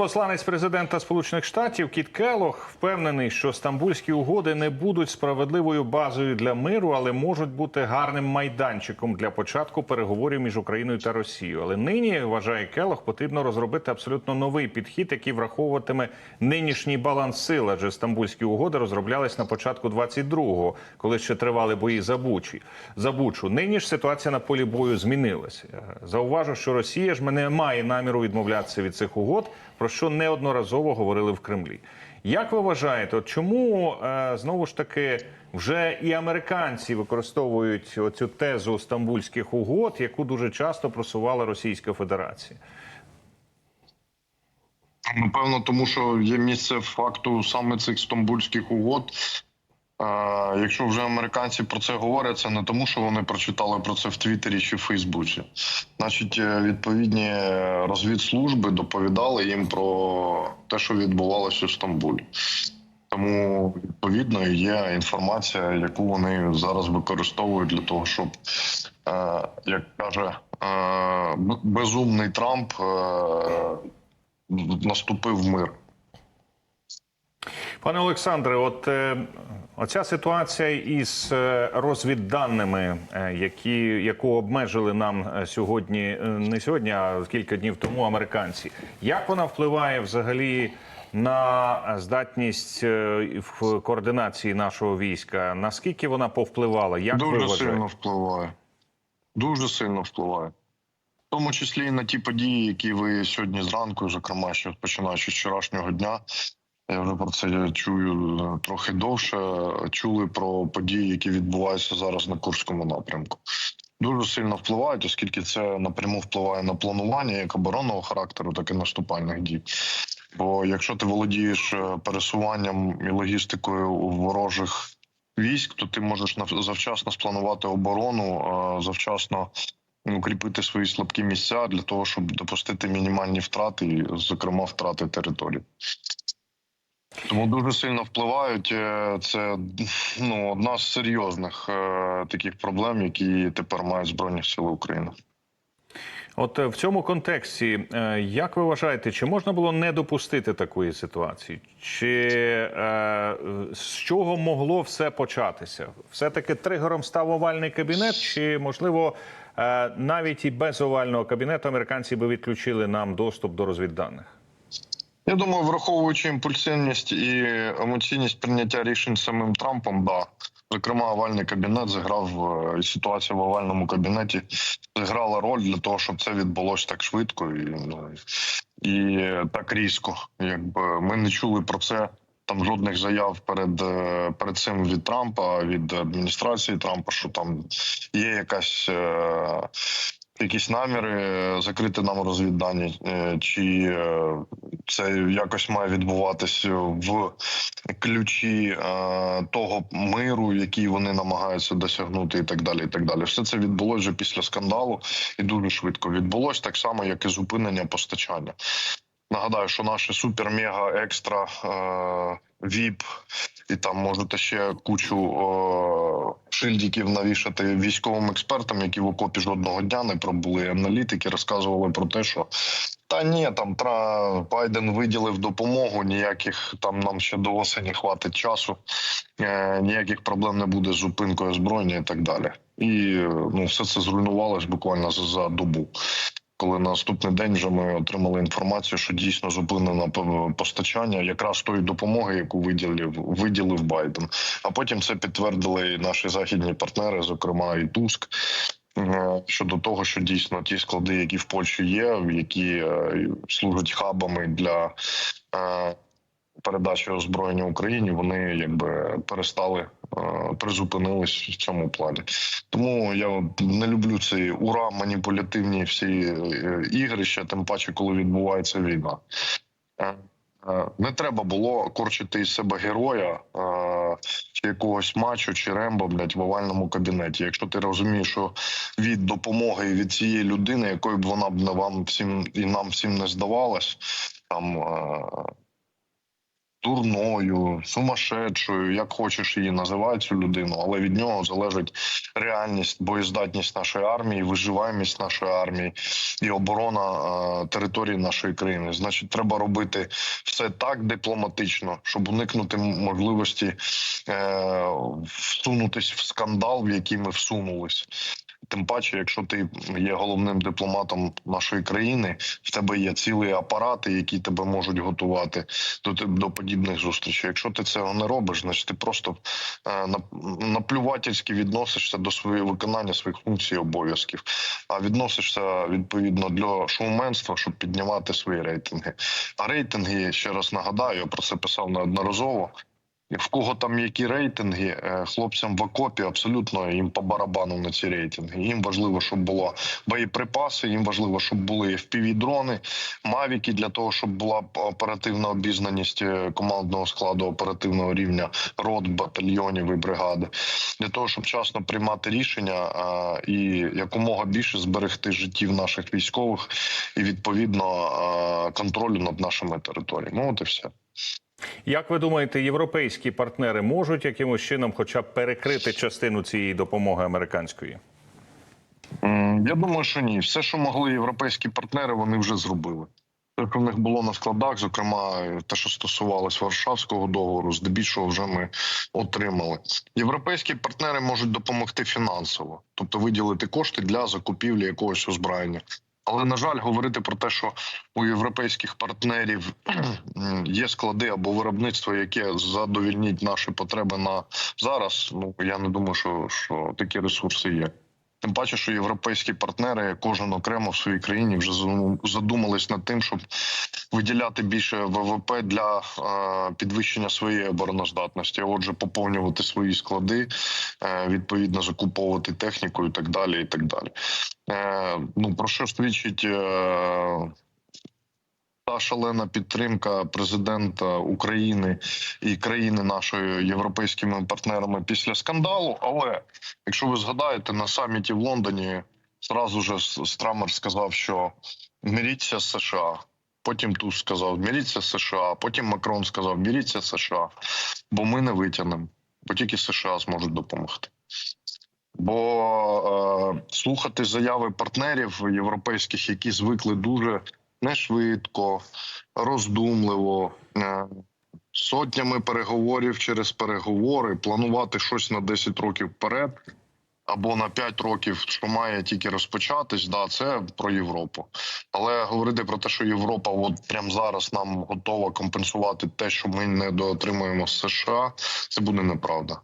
Спецпосланець президента Сполучених Штатів Кіт Келох впевнений, що стамбульські угоди не будуть справедливою базою для миру, але можуть бути гарним майданчиком для початку переговорів між Україною та Росією. Але нині вважає Келох, потрібно розробити абсолютно новий підхід, який враховуватиме нинішній баланс сил. Адже стамбульські угоди розроблялись на початку 22-го, коли ще тривали бої за Бучі. За Бучу. Нині ж ситуація на полі бою змінилася. Зауважу, що Росія ж не має наміру відмовлятися від цих угод, про що неодноразово говорили в Кремлі. Як ви вважаєте, от чому е, знову ж таки вже і американці використовують оцю тезу стамбульських угод, яку дуже часто просувала Російська Федерація? Напевно, тому що є місце факту саме цих стамбульських угод. Е, Якщо вже американці про це говорять, це не тому, що вони прочитали про це в Твіттері чи в Фейсбуці. Значить, е, відповідні розвідслужби доповідали їм про те, що відбувалося у Стамбулі. Тому відповідно є інформація, яку вони зараз використовують для того, щоб, е, як каже е, безумний Трамп, е, наступив мир. Пане Олександре, от е, оця ситуація із е, розвідданими, е, які яку обмежили нам сьогодні, не сьогодні, а кілька днів тому американці. Як вона впливає взагалі на здатність в координації нашого війська? Наскільки вона повпливала? Як Дуже вважаєте? сильно впливає. Дуже сильно впливає. В тому числі і на ті події, які ви сьогодні зранку, зокрема, ще починаючи з вчорашнього дня. Я вже про це чую е, трохи довше. Чули про події, які відбуваються зараз на Курському напрямку. Дуже сильно впливають, оскільки це напряму впливає на планування як оборонного характеру, так і наступальних дій. Бо якщо ти володієш е, пересуванням і логістикою ворожих військ, то ти можеш завчасно спланувати оборону, е, завчасно укріпити свої слабкі місця для того, щоб допустити мінімальні втрати, зокрема втрати території. Тому дуже сильно впливають. Е, Це ну одна з серйозних е, таких проблем, які тепер мають збройні сили України. От е, в цьому контексті, як ви вважаєте, чи можна було не допустити такої ситуації? Чи е, з чого могло все початися? Все-таки тригером став овальний кабінет, чи можливо навіть і без овального кабінету американці би відключили нам доступ до розвідданих? Я думаю, враховуючи імпульсивність і емоційність прийняття рішень самим Трампом, да. Зокрема, овальний кабінет зіграв е, ситуація в овальному кабінеті зіграла роль для того, щоб це відбулося так швидко і, ну, і так різко. Якби ми не чули про це. Там жодних заяв перед е, перед цим від Трампа, від адміністрації Трампа, що там є якась е, якісь наміри е, закрити нам розвіддані, е, чи е, це якось має відбуватись в ключі того миру, який вони намагаються досягнути, і так далі. І так далі. Все це відбулося вже після скандалу і дуже швидко відбулось так само, як і зупинення постачання. Нагадаю, що наше супер, мега, екстра, е, віп, і там можете ще кучу е, шильдиків навішати військовим експертам, які в окопі жодного дня не пробули. Аналітики розказували про те, що та ні, там тра Байден виділив допомогу. Ніяких там нам ще до осені хватить часу, е, ніяких проблем не буде з зупинкою озброєння і так далі. І ну все це зруйнувалось буквально за, за добу. Коли на наступний день вже ми отримали інформацію, що дійсно зупинено по- постачання якраз тої допомоги, яку виділив виділив Байден. А потім це підтвердили і наші західні партнери, зокрема і Туск. е, Щодо того, що дійсно ті склади, які в Польщі є, які е, служать хабами для е, передачі озброєння Україні, вони якби перестали призупинились в цьому плані. Тому я не люблю ці ура маніпулятивні всі е, ігрища, тим паче, коли відбувається війна. Е, е, Не треба було корчити із себе героя е, чи якогось матчу, чи рембо блядь, в овальному кабінеті. Якщо ти розумієш, що від допомоги від цієї людини, якою б вона б не вам всім і нам всім не здавалась, там е, дурною, сумасшедшою, як хочеш її називай цю людину, але від нього залежить реальність, боєздатність нашої армії, виживаємість нашої армії і оборона е, території нашої країни. Значить, треба робити все так дипломатично, щоб уникнути можливості е, всунутись в скандал, в який ми всунулись. Тим паче, якщо ти є головним дипломатом нашої країни, в тебе є цілі апарати, які тебе можуть готувати до, до подібних зустрічей. Якщо ти цього не робиш, значить ти просто е, наплювательськи відносишся до своєї виконання своїх функцій і обов'язків, а відносишся відповідно для шоуменства, щоб піднімати свої рейтинги. А рейтинги, ще раз нагадаю, я про це писав неодноразово. В кого там які рейтинги, е, хлопцям в окопі абсолютно їм по барабану на ці рейтинги. Їм важливо, щоб було боєприпаси, їм важливо, щоб були fpv дрони мавіки для того, щоб була оперативна обізнаність е, командного складу оперативного рівня рот, батальйонів і бригади, для того, щоб вчасно приймати рішення і якомога більше зберегти життів наших військових і відповідно контролю над нашими територіями. Ну, от і все. Як ви думаєте, європейські партнери можуть якимось чином, хоча б перекрити частину цієї допомоги американської? Я думаю, що ні. Все, що могли європейські партнери, вони вже зробили. Те, в них було на складах, зокрема, те, що стосувалось Варшавського договору, здебільшого вже ми отримали. Європейські партнери можуть допомогти фінансово, тобто виділити кошти для закупівлі якогось озброєння. Але на жаль, говорити про те, що у європейських партнерів є склади або виробництво, яке задовільнить наші потреби на зараз. Ну я не думаю, що, що такі ресурси є. Тим паче, що європейські партнери, кожен окремо в своїй країні, вже задум- задумались над тим, щоб виділяти більше ВВП для е, підвищення своєї обороноздатності. Отже, поповнювати свої склади, е, відповідно закуповувати техніку і так далі. І так далі. Е, ну про що свідчить та шалена підтримка президента України і країни нашої європейськими партнерами після скандалу. Але якщо ви згадаєте на саміті в Лондоні, зразу ж Страмер сказав, що миріться з США. Потім Туз сказав міріться США. Потім Макрон сказав міріться США, бо ми не витягнемо, бо тільки США зможуть допомогти. Бо е, слухати заяви партнерів європейських, які звикли дуже не швидко, роздумливо, е, сотнями переговорів через переговори, планувати щось на 10 років вперед або на 5 років, що має тільки розпочатись, да, це про Європу. Але говорити про те, що Європа от прямо зараз нам готова компенсувати те, що ми не доотримуємо з США, це буде неправда.